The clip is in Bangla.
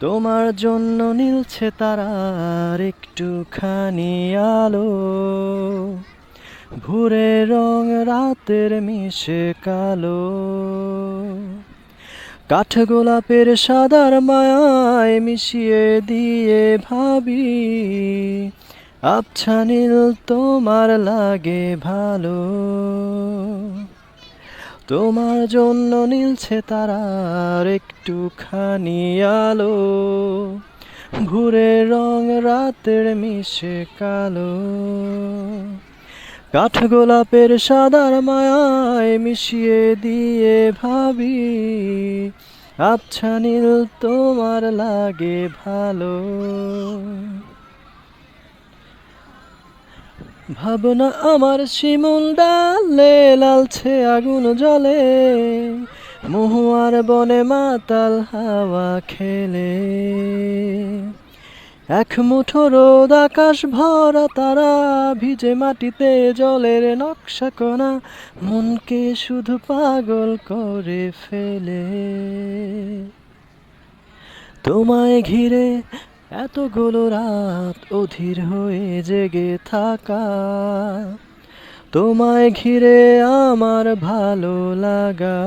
তোমার জন্য নীলছে তারার একটুখানি আলো। ভুরে রং রাতের মিশে কালো। কাঠ গোলাপের সাদার মায়ায় মিশিয়ে দিয়ে ভাবি, আবছা নীল তোমার লাগে ভালো। তোমার জন্য নীলছে তারার একটুখানি আলো। ভুরে রং রাতের মিশে কালো। কাঠ গোলাপের সাদার মায়ায় মিশিয়ে দিয়ে ভাবি, আবছা নীল তোমার লাগে ভালো। ভাবনা আমার শিমুল ডালে লালছে আগুন জলে মহুয়ার বনে মাতাল হাওয়া খেলে। এক মুঠো রোদ আকাশ ভরা তারা ভিজে মাটিতে জলের নকশা কণা মনকে শুধু পাগল করে ফেলে। তোমায় ঘিরে এতগুলো রাত অধীর হয়ে জেগে থাকা। তোমায় ঘিরে আমার ভালো লাগা।